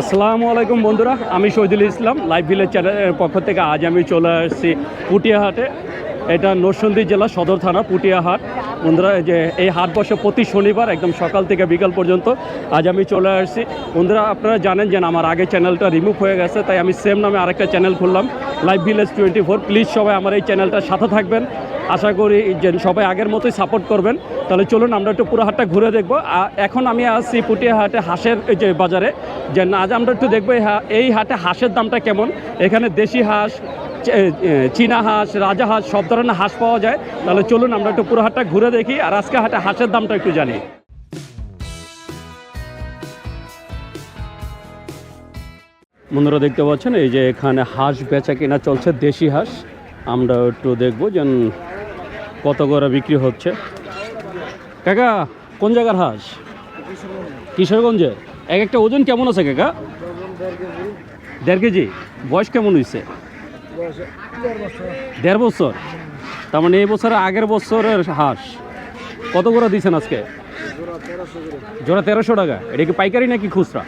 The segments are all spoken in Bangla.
আসসালামু আলাইকুম বন্ধুরা, আমি শহীদুল ইসলাম, লাইভ ভিলেজ চ্যানেলের পক্ষ থেকে আজ আমি চলে আসছি পুটিয়াহাটে। এটা নরসিংদী জেলা সদর থানা, পুটিয়াহাট। বন্ধুরা যে এই হাট বসে প্রতি শনিবার একদম সকাল থেকে বিকাল পর্যন্ত আজ আমি চলে আসছি। বন্ধুরা, আপনারা জানেন যে আমার আগে চ্যানেলটা রিমুভ হয়ে গেছে, তাই আমি সেম নামে আরেকটা চ্যানেল খুললাম live village twenty four please সবাই আমার এই চ্যানেলটার সাথে থাকবেন। আশা করি যে সবাই আগের মতোই সাপোর্ট করবেন। তাহলে চলুন, আমরা একটু পুরো হাটটা ঘুরে দেখব। এখন আমি আসছি পুটিয়া হাটে হাঁসের যে বাজারে। যে আজ আমরা একটু দেখব এই হাটে হাঁসের দামটা কেমন। এখানে দেশি হাঁস চীনা হাঁস, রাজা হাঁস, সব ধরনের হাঁস পাওয়া যায়। তাহলে চলুন আমরা একটু পুরো হাটটা ঘুরে দেখি আর আজকে হাটে হাঁসের দামটা একটু জানি। বন্ধুরা দেখতে পাচ্ছেন, এই যে এখানে হাঁস বেচা কেনা চলছে দেশি হাঁস। আমরা একটু দেখব যে কত করে বিক্রি হচ্ছে। কাকা, কোন জায়গার হাঁস? কিশোরগঞ্জে এক একটা ওজন কেমন আছে কাকা? দেড় কেজি। বয়স কেমন হয়েছে দেড় বছর। তার মানে এই বছরের আগের বছরের হাঁস। কত করে দিয়েছেন আজকে? জোড়া তেরোশো টাকা। এটা কি পাইকারি নাকি খুচরা?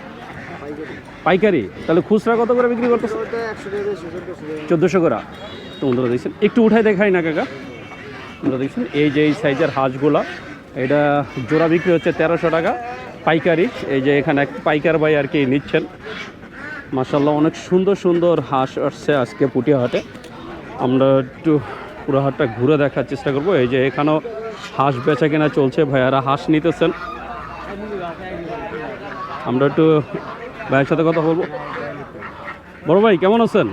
পাইকারি। তাহলে খুচরা কত করে বিক্রি করতেছে? চোদ্দোশো করে। তো বন্ধুরা দেখছেন, একটু উঠাই দেখাই না কাকা। বন্ধুরা দেখছেন, এই যে এই সাইজের হাঁসগুলা, এটা জোড়া বিক্রি হচ্ছে তেরোশো টাকা। পাইকারি, এই যে এখানে এক পাইকার ভাই আর কি নিচ্ছেন। মাসাল্লাহ অনেক সুন্দর সুন্দর হাঁস আসছে আজকে পুটিয়া হাটে আমরা একটু পুরো হাটটা ঘুরে দেখার চেষ্টা করব। এই যে এখানেও হাঁস বেচা কেনা চলছে ভাইয়ারা হাঁস নিতেছেন। আমরা একটু ভাইয়ের সাথে কথা বলব। বড় ভাই কেমন আছেন?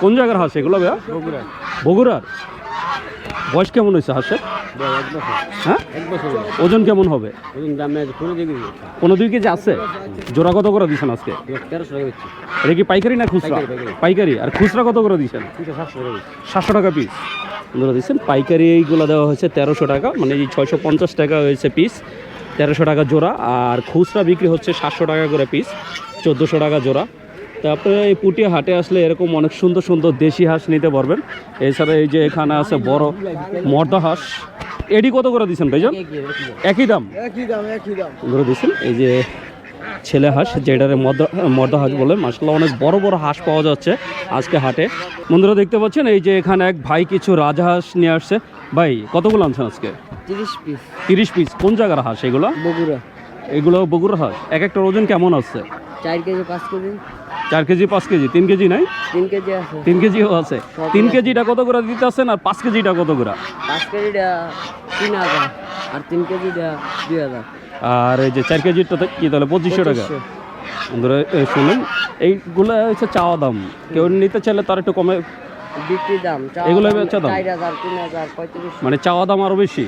কোন জায়গার হাঁস এগুলো ভাইয়া? বগুড়ার। বগুড়ার। বয়স কেমন হয়েছে হাঁসের? হ্যাঁ? ওজন কেমন হবে? কোনো দুই কেজি আছে? জোড়া কত করে দিচ্ছেন আজকে? এটা কি পাইকারি না খুচরা? পাইকারি, আর খুচরা কত করে দিচ্ছেন সাতশো টাকা পিস। ধরে দিচ্ছেন পাইকারি এইগুলো দেওয়া হয়েছে তেরোশো টাকা মানে এই ছয়শো পঞ্চাশ টাকা হয়েছে পিস তেরোশো টাকা জোড়া আর খুচরা বিক্রি হচ্ছে সাতশো টাকা করে পিস চোদ্দোশো টাকা জোড়া। তো আপনারা এই পুটিয়া হাটে আসলে এরকম অনেক সুন্দর সুন্দর দেশি হাঁস নিতে পারবেন। এছাড়া এই যে এখানে আছে বড় মর্দা হাঁস। এডি কত করে দিচ্ছেন ভাইজান? একই দাম? একই দাম একই দাম। ধরে দিচ্ছেন এই যে ছেলে হাঁস যেটারে মর্দা হাঁস বলে মাসাল্লাহ অনেক বড় বড় হাঁস পাওয়া যাচ্ছে আজকে হাটে। বন্ধুরা দেখতে পাচ্ছেন এই যে এখানে এক ভাই কিছু রাজহাঁস নিয়ে আসছে। ভাই কতগুলো আনছেন আজকে? তিরিশ পিস। তিরিশ পিস। কোন জায়গার হাঁস এগুলো? বগুড়া। এগুলো বগুড়া হাঁস। এক একটা ওজন কেমন আছে? চার কেজি পাঁচ কেজি। চার কেজি পাঁচ কেজি তিন কেজি নাই? তিন কেজি আছে। তিন কেজিও আছে। তিন কেজিটা কত করে দিতে আছেন আর পাঁচ কেজিটা কত করে? পাঁচ কেজিটা তিন হাজার আর তিন কেজিটা দুই হাজার। আর এই যে চার কেজিটা কি তাহলে পঁচিশশো টাকা। বন্ধুরা শুনুন এইগুলো হচ্ছে চাওয়া দাম। কেউ নিতে চাইলে তার একটু কমে বিক্রি দাম এগুলো বেচা দাম? মানে চাওয়া দাম আরও বেশি।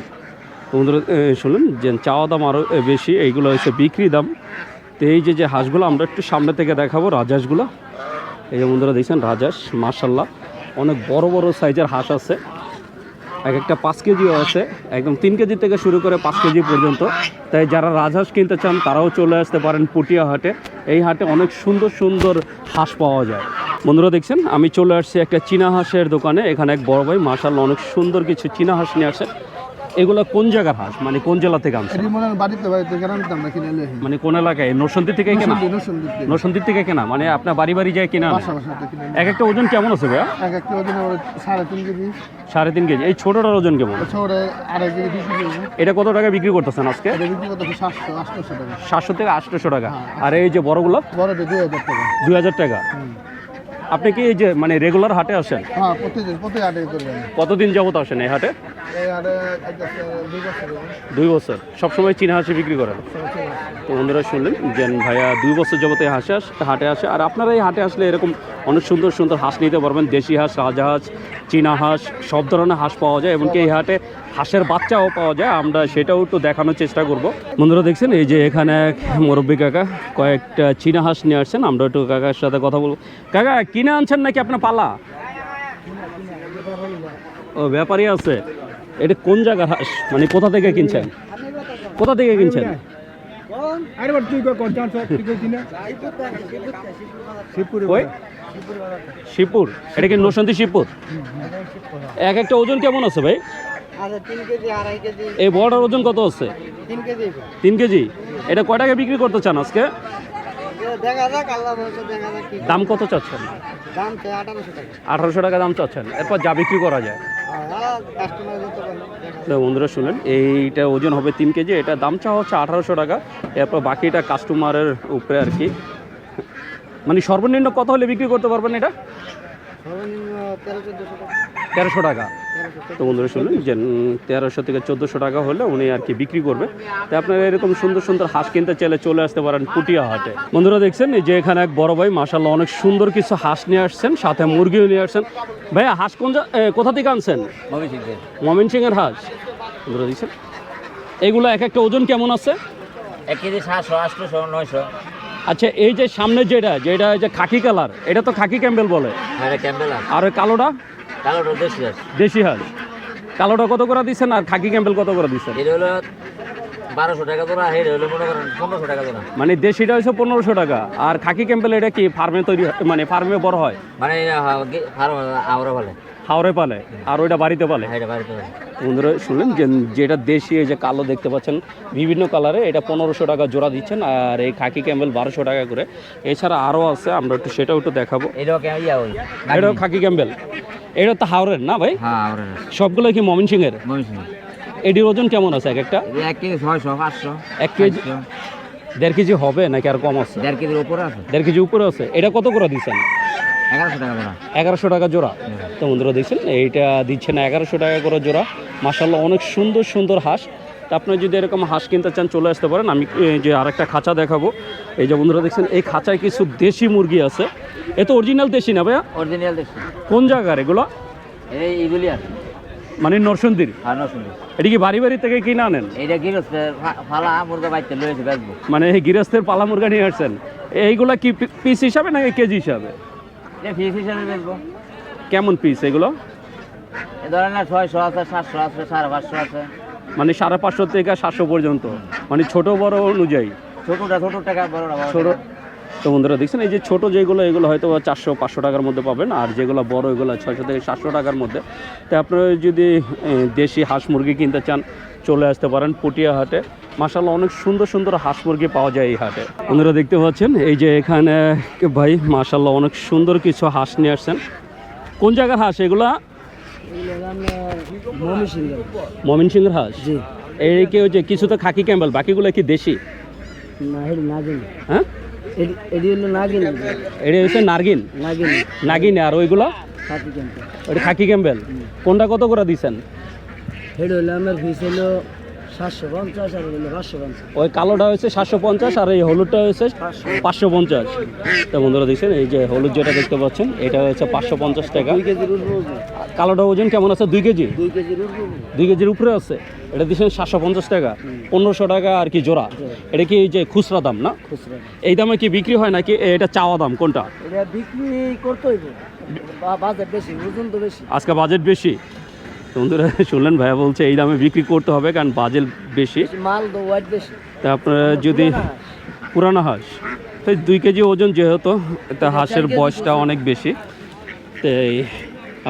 বন্ধুরা শুনুন যে চাওয়া দাম আরও বেশি এইগুলো হচ্ছে বিক্রি দাম। তো এই যে যে হাঁসগুলো, আমরা একটু সামনে থেকে দেখাবো রাজহাঁসগুলো। এই যে বন্ধুরা দেখছেন রাজহাঁস মার্শাল্লাহ অনেক বড় বড় সাইজের হাঁস আছে। এক একটা পাঁচ কেজিও আছে, একদম তিন কেজি থেকে শুরু করে পাঁচ কেজি পর্যন্ত। তাই যারা রাজহাঁস কিনতে চান, তারাও চলে আসতে পারেন পুটিয়া হাটে। এই হাটে অনেক সুন্দর সুন্দর হাঁস পাওয়া যায়। বন্ধুরা দেখছেন, আমি চলে আসছি একটা চীনা হাঁসের দোকানে। এখানে এক বড় ভাই মার্শাল্লাহ অনেক সুন্দর কিছু চীনা হাঁস নিয়ে আসে। এগুলো কোন জায়গার হাঁস? মানে কোন জেলা থেকে আনছে মনে হয় বাড়িতে বাড়িতে আনতাম না কিনে মানে কোন এলাকায়? নরসন্দী থেকে কেনা? নরসন্দী থেকে। কেনা? মানে আপনার বাড়ি বাড়ি যায় কেনা। এক একটা ওজন কেমন আছে ভাইয়া? এক একটা ওজন সাড়ে তিন কেজি। সাড়ে তিন কেজি। এই ছোটোটার ওজন কেমন। এটা কত টাকা বিক্রি করতেছেন আজকে? সাতশো থেকে আটশোশো টাকা। আর এই যে বড়গুলো? দুই হাজার টাকা। দুই হাজার টাকা। আপনি কি এই যে মানে রেগুলার হাটে আসেন? হ্যাঁ প্রতিদিন প্রতি করবেন কতদিন যাবত আসেন এই হাটে? দুই বছর সবসময় চীনা হাঁসি বিক্রি করেন তো বন্ধুরা শুনলেন যে ভাইয়া দুই বছর যাবত এই হাঁসে হাটে আসে। আর আপনারা এই হাটে আসলে এরকম অনেক সুন্দর সুন্দর হাঁস নিতে পারবেন। দেশি হাঁস রাজহাঁস চীনা হাঁস সব ধরনের হাঁস পাওয়া যায়। এমনকি এই হাটে হাঁসের বাচ্চাও পাওয়া যায়। আমরা সেটাও একটু দেখানোর চেষ্টা করব। বন্ধুরা দেখছেন এই যে এখানে এক মুরব্বী কাকা কয়েকটা চীনা হাঁস নিয়ে আসছেন। আমরা একটু কাকার সাথে কথা বলব। কাকা কিনে আনছেন নাকি আপনার পালা? ও, ব্যাপারই আছে। এটা কোন জায়গার হাঁস মানে কোথা থেকে কিনছেন? কোথা থেকে কিনছেন? শিবপুর। এটা কি শিবপুর? এক একটা ওজন কেমন আছে ভাই? এই ওজন কত আছে? তিন কেজি। এটা কয় টাকা বিক্রি করতে চান আজকে? দেখা যাক আল্লাহ ভরসা দেখা যাক কি দাম কত চাচ্ছেন? দাম চাই আঠারোশো টাকা। আঠারোশো টাকা দাম চাচ্ছেন। এরপর যা বিক্রি করা যায়। দেখা তো বন্ধুরা শুনলেন এইটা ওজন হবে তিন কেজি এটা দাম চাওয়া হচ্ছে আঠারোশো টাকা। এরপর বাকিটা কাস্টমারের উপরে আর কি। মানে সর্বনিম্ন কত হলে বিক্রি করতে পারবেন এটা? সর্বনিম্ন তেরোশো টাকা। তো বন্ধুরা শুনলেন যে তেরোশো থেকে চোদ্দোশো টাকা হলে উনি আর কি বিক্রি করবে। তো আপনারা এরকম সুন্দর সুন্দর হাঁস কিনতে চাইলে চলে আসতে পারেন পুটিয়া হাটে। বন্ধুরা দেখছেন যে এখানে এক বড় ভাই মাসাল্লাহ অনেক সুন্দর কিছু হাঁস নিয়ে আসছেন সাথে মুরগিও নিয়ে আসছেন। ভাইয়া হাঁস কোন কোথা থেকে আনছেন? মমিন সিং এর হাঁস। বন্ধুরা দেখছেন এগুলো এক একটা ওজন কেমন আছে? এক কেজি সাতশো আটশোশো নয়শো। আচ্ছা এই যে সামনে যেটা যেটা যে খাকি কালার এটা তো খাকি ক্যাম্বেল বলে। হ্যাঁ আর কালোটা? কালোটা দেশি হাঁস। দেশি হাঁস। কালোটা কত করে দিচ্ছেন আর খাকি ক্যাম্পেল কত করে দিচ্ছেন? এটা হলো বারোশো টাকা তোরা হেড হলো মনে করেন পনেরোশো টাকা তোরা মানে দেশিটা হচ্ছে পনেরোশো টাকা আর খাকি ক্যাম্পেল এটা কি ফার্মে তৈরি হয়- মানে ফার্মে বড় হয়? মানে ফার্ম আমরা বলে। হাওড়ে পালে আর ওইটা বাড়িতে পালে। বাড়িতে বন্ধুরা শুনলেন যে যেটা দেশি এই যে কালো দেখতে পাচ্ছেন বিভিন্ন কালারে এটা পনেরোশো টাকা জোড়া দিচ্ছেন আর এই খাকি ক্যাম্পেল বারোশো টাকা করে। এছাড়া আরও আছে আমরা একটু সেটাও একটু দেখাবো। এটাও খাকি ক্যাম্পেল এটা তো হাওড়ের না ভাই? হ্যাঁ সবগুলো কি মমিন সিং এর এটির ওজন কেমন আছে এক একটা? এক কেজি ছয়শো পাঁচশো এক কেজি? দেড় কেজি হবে নাকি আর কম আছে? দেড় কেজির উপরে আছে। দেড় কেজি উপরে আছে। এটা কত করে দিচ্ছেন? এগারোশো টাকা জোড়া। তো বন্ধুরা দেখছেন এইটা দিচ্ছেন এগারোশো টাকা করে জোড়া। মাসাল্লাহ অনেক সুন্দর সুন্দর হাঁস। তা আপনি যদি এরকম হাঁস কিনতে চান চলে আসতে পারেন। আমি যে আরেকটা খাঁচা দেখাবো। এই যে বন্ধুরা দেখছেন এই খাঁচায় কিছু দেশি মুরগি আছে। এ তো অরিজিনাল দেশি না ভাইয়া? অরিজিনাল দেখছি কোন জায়গার এগুলো? এইগুলি আছে মানে নরসন্দির? আর নসুন্দর এটা কি বাড়ি বাড়ি থেকে কিনে আনেন? কি হচ্ছে ফালা মুরগা বাইতে লয়েছে মানে এই গৃহস্থের পালা মুরগা নিয়ে আসছেন। এইগুলা কি পিস হিসাবে নাকি কেজি হিসাবে? এটা ফিস হিসাবে বেচবো। কেমন পিস এগুলো? এ ধরেন না ছয়শো আছে সাতশো আছে সাড়ে পাঁচশো আছে। মানে সাড়ে পাঁচশো থেকে সাতশো পর্যন্ত। মানে ছোট বড় অনুযায়ী। ছোটটা ছোট টাকা বড়টা বড় ছোট তো বন্ধুরা দেখছেন এই যে ছোটো যেগুলো এগুলো হয়তো চারশো পাঁচশো টাকার মধ্যে পাবেন আর যেগুলো বড় এগুলো ছয়শো থেকে সাতশো টাকার মধ্যে। তো আপনারা যদি দেশি হাঁস মুরগি কিনতে চান চলে আসতে পারেন পুটিয়া হাটে মাসাল্লাহ অনেক সুন্দর সুন্দর হাঁস মুরগি পাওয়া যায় এই হাটে। বন্ধুরা দেখতে পাচ্ছেন এই যে এখানে ভাই মাসাল্লাহ অনেক সুন্দর কিছু হাঁস নিয়ে আসছেন। কোন জায়গার হাঁস এগুলা? মমিন সিংহের হাঁস? এই কি ওই যে কিছু তো খাকি ক্যাম্বেল বাকিগুলো কি দেশি? হ্যাঁ? এডি হলো নাগিন। এটা হচ্ছে নার্গিন। নাগিন। নাগিন আর ওইগুলো? সাথী ক্যাম্পে ওটা খাকি ক্যাম্বেল কোনটা কত করে দিচ্ছেন হেড হলো আমার ফিস হলো ওই কালোটা হচ্ছে সাতশো পঞ্চাশ আর এই হলুদটা হচ্ছে পাঁচশো। পঞ্চাশ। তো বন্ধুরা দেখছেন এই যে হলুদ যেটা দেখতে পাচ্ছেন এটা হচ্ছে পাঁচশো পঞ্চাশ টাকা। কালোটা ওজন কেমন আছে? দুই কেজি? দুই কেজির উপরে আছে? এটা দিচ্ছেন সাতশো পঞ্চাশ টাকা। পনেরোশো টাকা আর কি জোড়া। এটা কি এই যে খুচরা দাম না? খুচরা এই দামে কি বিক্রি হয় নাকি? এটা চাওয়া দাম কোনটা? এটা বিক্রি করতে হইব বা- বেশি ওজন তো বেশি। আজকে বাজেট বেশি। বন্ধুরা শুনলেন ভাইয়া বলছে এই দামে বিক্রি করতে হবে কারণ বাজেট বেশি। মাল তো বেশি। তা আপনারা যদি পুরানো হাঁস। তো দুই কেজি ওজন যেহেতু এটা হাঁসের বয়সটা অনেক বেশি। তাই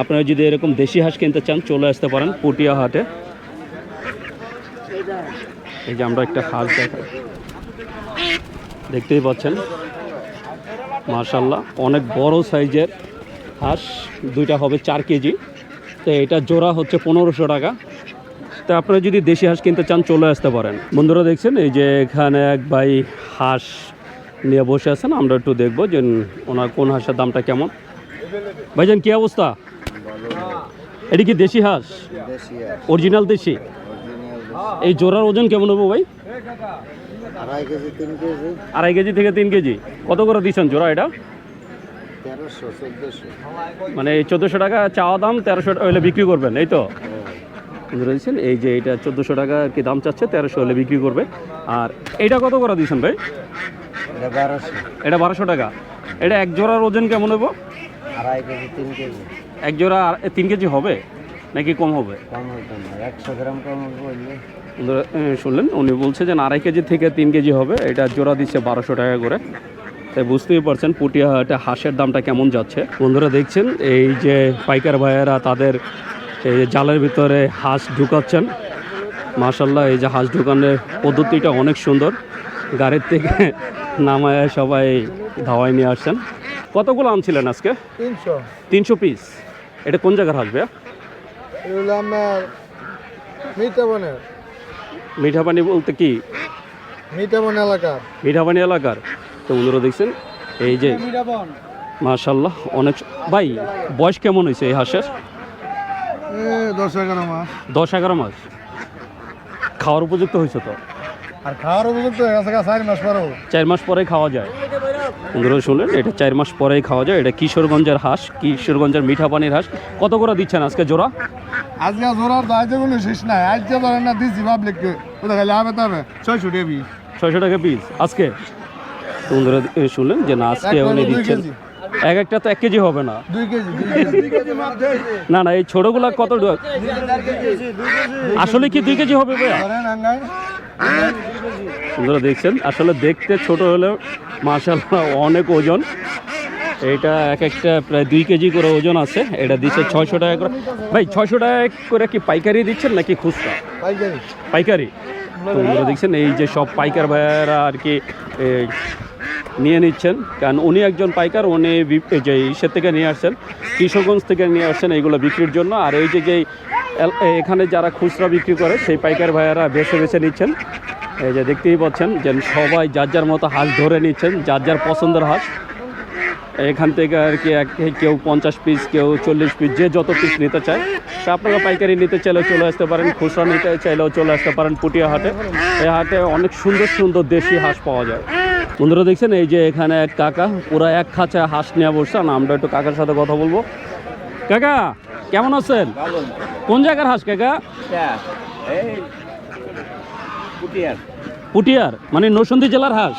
আপনারা যদি এরকম দেশি হাঁস কিনতে চান চলে আসতে পারেন পুটিয়া হাটে। এই যে আমরা একটা হাঁস দেখা দেখতেই পাচ্ছেন মার্শাল্লাহ অনেক বড় সাইজের হাঁস দুইটা হবে চার কেজি। তো এটা জোড়া হচ্ছে পনেরোশো টাকা। তো আপনারা যদি দেশি হাঁস কিনতে চান চলে আসতে পারেন। বন্ধুরা দেখছেন এই যে এখানে এক ভাই হাঁস নিয়ে বসে আছেন আমরা একটু দেখব যে ওনার কোন হাঁসের দামটা কেমন। ভাইজান কি অবস্থা? এটি কি দেশি হাঁস? অরিজিনাল দেশি? এই জোড়ার ওজন কেমন হব ভাই? আড়াই কেজি থেকে তিন কেজি। কত করে দিচ্ছেন জোড়া এটা? মানে এই চোদ্দোশো টাকা চাওয়া দাম তেরোশো হলে বিক্রি করবেন এই তো? বুঝতে এই যে এটা চোদ্দোশো টাকা কি দাম চাচ্ছে তেরোশো হলে বিক্রি করবে। আর এটা কত করে দিয়েছেন ভাই? এটা বারোশো। টাকা। এটা এক জোড়ার ওজন কেমন হব আড়াই কেজি তিন কেজি। এক জোড়া তিন কেজি হবে? নাকি কম হবে? কম হতো একশো গ্রাম কম বললে শুনলেন উনি বলছে যে আড়াই কেজি থেকে তিন কেজি হবে। এটা জোড়া দিচ্ছে বারোশো টাকা করে। তাই বুঝতেই পারছেন পুটিয়া হাটে হাঁসের দামটা কেমন যাচ্ছে। বন্ধুরা দেখছেন এই যে পাইকার ভাইয়েরা তাদের এই যে জালের ভিতরে হাঁস ঢুকাচ্ছেন। মাশাল্লাহ এই যে হাঁস ঢুকানোর পদ্ধতিটা অনেক সুন্দর। গাড়ির থেকে নামায় সবাই ধাওয়ায় নিয়ে আসছেন। কতগুলো আনছিলেন আজকে? তিনশো। তিনশো পিস। এটা কোন জায়গার হাঁস ভাইয়া? এগুলো আপনার মিঠাবনের মিঠাপানি বলতে কি? মিঠাবন এলাকার। মিঠাপানি এলাকার। তো বন্ধুরা দেখছেন এই যে মিঠাবন মার্শাল্লাহ অনেক ভাই বয়স কেমন হয়েছে এই হাঁসের? দশ এগারো মাস। দশ এগারো মাস। খাওয়ার উপযুক্ত হয়েছে তো? আর খাওয়ার উপযুক্ত চার মাস পরেও। চার মাস পরে খাওয়া যায়। বন্ধুরা শুনলেন এটা চার মাস পরেই খাওয়া যায়। এটা কিশোরগঞ্জের হাঁস কিশোরগঞ্জের মিঠা পানির হাঁস। কত করে দিচ্ছেন আজকে জোড়া? আজকে তো আজকে কোনো শেষ নাই। আজকে ধরেন না দিচ্ছি পাবলিককে ওটা খালি হবে তবে ছয়শো টেবি ছয়শো টাকা পিস আজকে? বন্ধুরা শুনলেন যে না আজকে উনি দিচ্ছেন। এক একটা তো এক কেজি হবে না। না না এই ছোটগুলা কত আসলে কি দুই কেজি হবে ভাইয়া? বন্ধুরা দেখছেন আসলে দেখতে ছোট হলেও মার্শাল্লাহ অনেক ওজন। এটা এক একটা প্রায় দুই কেজি করে ওজন আছে এটা দিচ্ছে ছয়শো টাকা করে। ভাই ছয়শো টাকা করে কি পাইকারি দিচ্ছেন নাকি খুচরা? পাইকারি। পাইকারি। তো বন্ধুরা দেখছেন এই যে সব পাইকার ভাইয়ারা আর কি নিয়ে নিচ্ছেন। কারণ উনি একজন পাইকার, উনি যে ইসের থেকে নিয়ে আসছেন, কিশোরগঞ্জ থেকে নিয়ে আসছেন এইগুলো বিক্রির জন্য। আর এই যে যে এখানে যারা খুচরা বিক্রি করে, সেই পাইকার ভাইয়ারা বেছে বেছে নিচ্ছেন। এই যে দেখতেই পাচ্ছেন যে সবাই যার যার মতো হাঁস ধরে নিচ্ছেন, যার যার পছন্দের হাঁস। এখান থেকে আর কি কেউ পঞ্চাশ পিস কেউ চল্লিশ পিস যে যত পিস নিতে চায়। তা আপনারা পাইকারি নিতে চাইলেও চলে আসতে পারেন, খুচরা নিতে চাইলেও চলে আসতে পারেন পুটিয়া হাটে। এই হাটে অনেক সুন্দর সুন্দর দেশি হাঁস পাওয়া যায়। বন্ধুরা দেখছেন এই যে এখানে এক কাকা পুরা এক খাঁচা হাঁস নিয়ে বসছেন আমরা একটু কাকার সাথে কথা বলব। কাকা কেমন আছেন? কোন জায়গার হাঁস কাকা? পুটিয়ার মানে নরসিংদী জেলার হাঁস?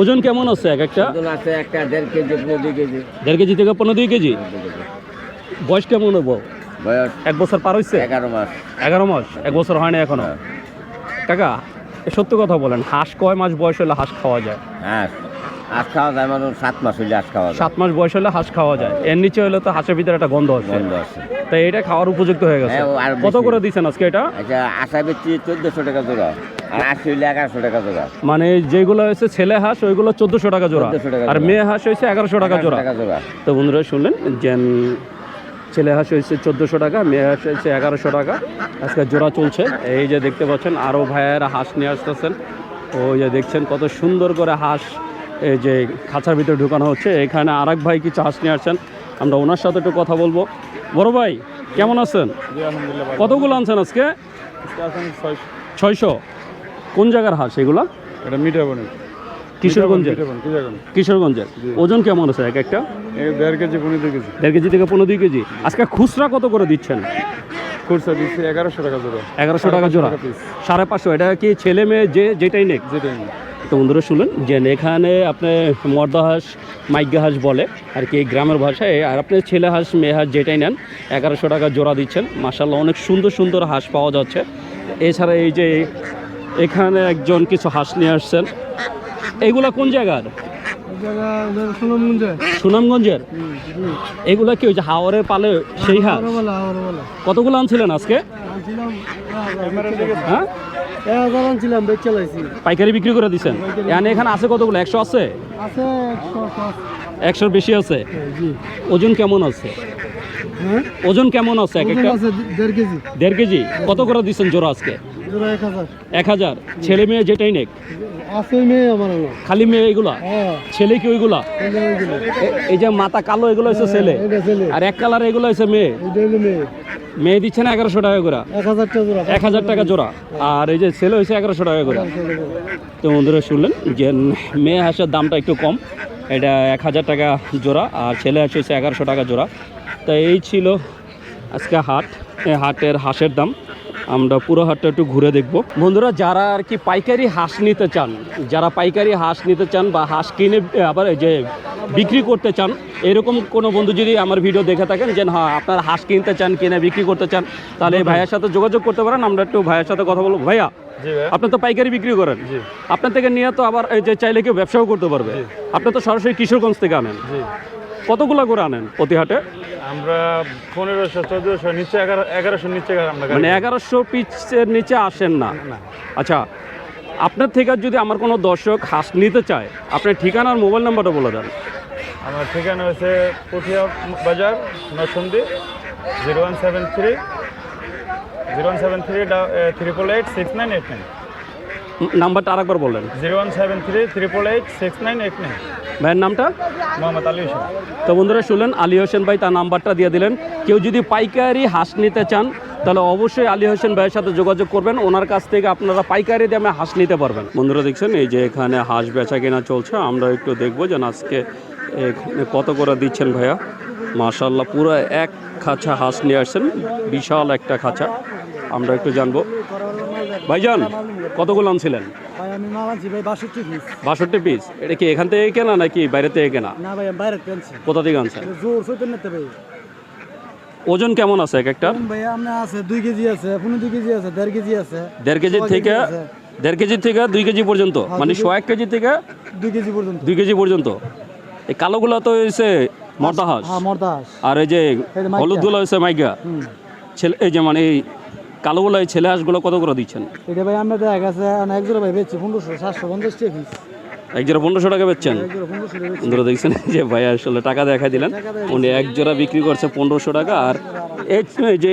ওজন কেমন আছে এক একটা? আছে একটা দেড় কেজি পনেরো দুই কেজি। দেড় কেজি থেকে পনেরো দুই কেজি? বয়স কেমন হব বয়স এক বছর পার হয়েছে এগারো মাস। এগারো মাস এক বছর হয় না এখনও? কাকা এ সত্য কথা বলেন হাঁস কয় মাস বয়স হলে হাঁস খাওয়া যায়? হ্যাঁ আজ খাওয়া যায় মানে সাত মাস হইলে আজ খাওয়া যায়। সাত মাস বয়স হলে হাঁস খাওয়া যায়। এর নিচে হলে তো হাঁসের ভিতরে একটা গন্ধ আছে। বন্ধ আছে। তাই এটা খাওয়ার উপযুক্ত হয়ে গেছে। হ্যাঁ, কত করে দিচ্ছেন আজকে এটা? আচ্ছা আশা বেচছি চোদ্দশো টাকা জোড়া। আর আশি হইলে এগারোশো টাকা জোড়া। মানে যেগুলো হয়েছে ছেলে হাঁস ওইগুলো চোদ্দশো টাকা জোড়া। আর মেয়ে হাঁস হয়েছে এগারোশো টাকা জোড়া। টাকা জোড়া। তো বন্ধুরা শুনলেন যে ছেলে হাঁস হয়েছে চোদ্দোশো টাকা মেয়ে হাঁস হয়েছে এগারোশো টাকা। আজকে জোড়া চলছে। এই যে দেখতে পাচ্ছেন আরও ভাইয়েরা হাঁস নিয়ে আসতেছেন। ওই যে দেখছেন কত সুন্দর করে হাঁস এই যে খাঁচার ভিতরে ঢুকানো হচ্ছে। এখানে আরেক ভাই কিছু হাঁস নিয়ে আসছেন। আমরা ওনার সাথে একটু কথা বলব। বড় ভাই কেমন আছেন? কতগুলো আনছেন আজকে? ছয়শো। কোন জায়গার হাঁস এগুলা? এটা মিঠাবনের কিশোরগঞ্জের? কিশোরগঞ্জের? ওজন কেমন আছে এক একটা? দেড় কেজি পনেরো দুই কেজি। দেড় কেজি থেকে পনেরো দুই কেজি। আজকে খুচরা কত করে দিচ্ছেন? খুচরা দিচ্ছি এগারোশো টাকা জোড়া। এগারোশো টাকা জোড়া। সাড়ে পাঁচশো। এটা কি ছেলে মেয়ে যে যেটাই নেক। যেটাই তো বন্ধুরা শুনলেন যে এখানে আপনি মর্দা হাঁস মাইগ্যা হাঁস বলে আর কি গ্রামের ভাষায় আর আপনি ছেলে হাঁস মেয়ে হাঁস যেটাই নেন এগারোশো টাকা জোড়া দিচ্ছেন। মাসাল্লাহ অনেক সুন্দর সুন্দর হাঁস পাওয়া যাচ্ছে। এছাড়া এই যে এখানে একজন কিছু হাঁস নিয়ে আসছেন। এইগুলা কোন জায়গার? সুনামগঞ্জের? এগুলা কি হয়েছে যে হাওয়ারের পালে সেই বলা কতগুলো আনছিলেন আজকে? হ্যাঁ? আনছিলাম পাইকারি বিক্রি করে দিচ্ছেন এখানে এখানে আছে কতগুলো? একশো আছে? আছে একশো একশোর বেশি আছে? ওজন কেমন আছে? হ্যাঁ? ওজন কেমন আছে? এক একটা? দেড় কেজি। কত করে দিচ্ছেন জোড়া আজকে? এক হাজার। ছেলে মেয়ে যেটাই নেক। মেয়ে খালি মেয়ে এগুলা? হ্যাঁ। ছেলে কি ওইগুলা? এই যে মাথা কালো এগুলো হচ্ছে ছেলে? আর এক কালার এগুলো হচ্ছে মেয়ে? মেয়ে। দিচ্ছে না এগারোশো টাকা করে? এক হাজার টাকা জোড়া। আর এই যে ছেলে হয়েছে এগারোশো টাকা করে। তো বন্ধুরা শুনলেন যে মেয়ে হাঁসের দামটা একটু কম। এটা এক হাজার টাকা জোড়া আর ছেলে হাঁস হচ্ছে এগারোশো টাকা জোড়া। তো এই ছিল আজকে হাট। হাটের হাঁসের দাম। আমরা পুরো হাটটা একটু ঘুরে দেখব। বন্ধুরা যারা আর কি পাইকারি হাঁস নিতে চান যারা পাইকারি হাঁস নিতে চান বা হাঁস কিনে আবার এই যে বিক্রি করতে চান এরকম কোনো বন্ধু যদি আমার ভিডিও দেখে থাকেন যে হ্যাঁ আপনার হাঁস কিনতে চান কিনে বিক্রি করতে চান তাহলে এই ভাইয়ের সাথে যোগাযোগ করতে পারেন আমরা একটু ভাইয়ের সাথে কথা বলব। ভাইয়া আপনি তো পাইকারি বিক্রি করেন। আপনার থেকে নিয়ে তো আবার এই যে চাইলে কেউ ব্যবসাও করতে পারবে। আপনি তো সরাসরি কিশোরগঞ্জ থেকে আনেন। কতগুলো করে আনেন প্রতি হাটে আমরা পনেরোশো চোদ্দশো নিচে এগারো এগারোশো নিচে আমরা মানে এগারোশো পিসের নিচে আসেন না? আচ্ছা আপনার থেকে যদি আমার কোনো দর্শক হাঁস নিতে চায় আপনার ঠিকানা আর মোবাইল নাম্বারটা বলে দেন। আমার ঠিকানা হচ্ছে Puthia Bazar Narsingdi zero one seven three zero one seven three triple eight six nine eight nine নাম্বারটা আরেকবার বললেন zero one seven three triple eight six nine eight nine ভাইয়ের নামটা? মোহাম্মদ আলী হোসেন। তো বন্ধুরা শুনলেন আলী হোসেন ভাই তার নাম্বারটা দিয়ে দিলেন। কেউ যদি পাইকারি হাঁস নিতে চান তাহলে অবশ্যই আলী হোসেন ভাইয়ের সাথে যোগাযোগ করবেন। ওনার কাছ থেকে আপনারা পাইকারি দামে হাঁস নিতে পারবেন। বন্ধুরা দেখছেন এই যে এখানে হাঁস বেচা কেনা চলছে আমরা একটু দেখব যেন আজকে এখানে কত করে দিচ্ছেন ভাইয়া। মাশাল্লাহ পুরো এক খাঁচা হাঁস নিয়ে আসছেন বিশাল একটা খাঁচা। আমরা একটু জানব। ভাইজান কতগুলো আনছিলেন? আমি মাল আনছি ভাই বাষট্টি পিস বাষট্টি পিস এটা কি এখান থেকে কেনা নাকি বাইরে থেকে কেনা? না ভাই আমি বাইরে পেনছি কোথা থেকে আনছেন? জোর চৈতন্যতে ভাই। ওজন কেমন আছে এক একটা ভাই আপনার আছে দুই কেজি আছে পনেরো দুই কেজি আছে দেড় কেজি আছে। দেড় কেজি থেকে দেড় কেজি থেকে দুই কেজি পর্যন্ত? মানে শো এক কেজি থেকে দুই কেজি পর্যন্ত। দুই কেজি পর্যন্ত? এই কালোগুলো তো হয়েছে মর্দা হাঁস হ্যাঁ আর এই যে। হলুদগুলো হয়েছে মাইকা। ছেলে এই যে মানে এই কালোগুলো এই ছেলে হাঁসগুলো কত করে দিচ্ছেন? এটা ভাই আমরা দেখা গেছে এক জোড়া ভাই বেচছি পনেরোশো সাতশো পঞ্চাশ টাকা এক জোড়া পনেরোশো টাকা বেচছেন? বেচছি। বন্ধুরা দেখছেন যে ভাই আসলে টাকা দেখাই দিলেন। উনি এক জোড়া বিক্রি করছে পনেরোশো টাকা আর এই যে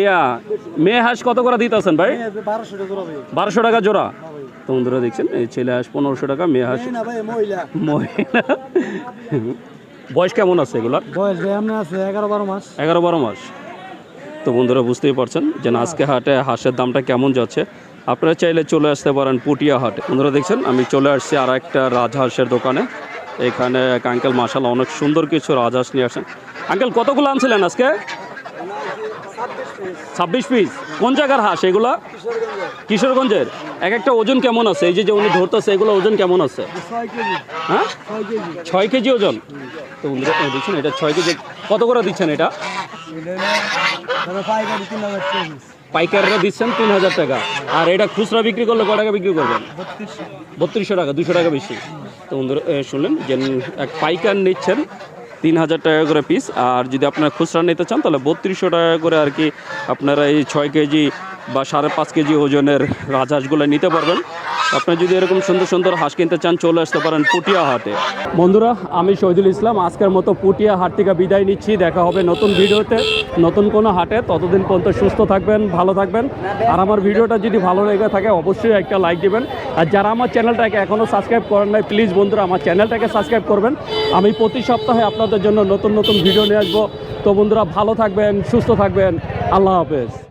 মেয়ে হাঁস কত করে দিতেছেন ভাই? বারোশো টাকা জোড়া ভাই। বারোশো টাকা জোড়া? তো বন্ধুরা দেখছেন এই ছেলে হাঁস পনেরোশো টাকা মেয়ে হাঁস মহিলা। বয়স কেমন আছে এগুলার? বয়স ভাই আছে এগারো বারো মাস। এগারো বারো মাস। তো বন্ধুরা বুঝতেই পারছেন যে আজকে হাটে হাঁসের দামটা কেমন যাচ্ছে। আপনারা চাইলে চলে আসতে পারেন পুটিয়া হাটে। বন্ধুরা দেখছেন, আমি চলে আসছি আর একটা রাজহাঁসের দোকানে। এখানে এক আঙ্কেল মাসাল অনেক সুন্দর কিছু রাজহাঁস নিয়ে আসেন। আঙ্কেল, কতগুলো আনছিলেন আজকে? ছাব্বিশ পিস কোন জায়গার হাঁস এগুলা? কিশোরগঞ্জের। এক একটা ওজন কেমন আছে? এই যে উনি ধরতেছে, এগুলো ওজন কেমন আছে? হ্যাঁ? ছয় কেজি ওজন। তো এই দেখছেন এটা ছয় কেজি। কত করে দিচ্ছেন এটা? পাইকাররা দিচ্ছেন তিন হাজার টাকা। আর এটা খুচরা বিক্রি করলে কত টাকা বিক্রি করবেন? বত্রিশশো টাকা, দুশো টাকা বেশি। তো শুনলেন যে এক পাইকার নিচ্ছেন তিন হাজার টাকা করে পিস আর যদি আপনারা খুচরা নিতে চান, তাহলে বত্রিশশো টাকা করে আর কি আপনারা এই ছয় কেজি বা সাড়ে পাঁচ কেজি ওজনের রাজহাঁসগুলো নিতে পারবেন। আপনি যদি এরকম সুন্দর সুন্দর হাঁস কিনতে চান, চলে আসতে পারেন পুটিয়া হাটে বন্ধুরা, আমি শহীদুল ইসলাম। আজকের মতো পুটিয়া হাট থেকে বিদায় নিচ্ছি। দেখা হবে নতুন ভিডিওতে। নতুন কোনো হাটে, ততদিন পর্যন্ত সুস্থ থাকবেন, ভালো থাকবেন। আর আমার ভিডিওটা যদি ভালো লেগে থাকে, অবশ্যই একটা লাইক দেবেন। আর যারা আমার চ্যানেলটাকে এখনও সাবস্ক্রাইব করেন নাই প্লিজ বন্ধুরা, আমার চ্যানেলটাকে সাবস্ক্রাইব করবেন। আমি প্রতি সপ্তাহে আপনাদের জন্য নতুন নতুন ভিডিও নিয়ে আসব। তো বন্ধুরা, ভালো থাকবেন, সুস্থ থাকবেন। আল্লাহ হাফেজ।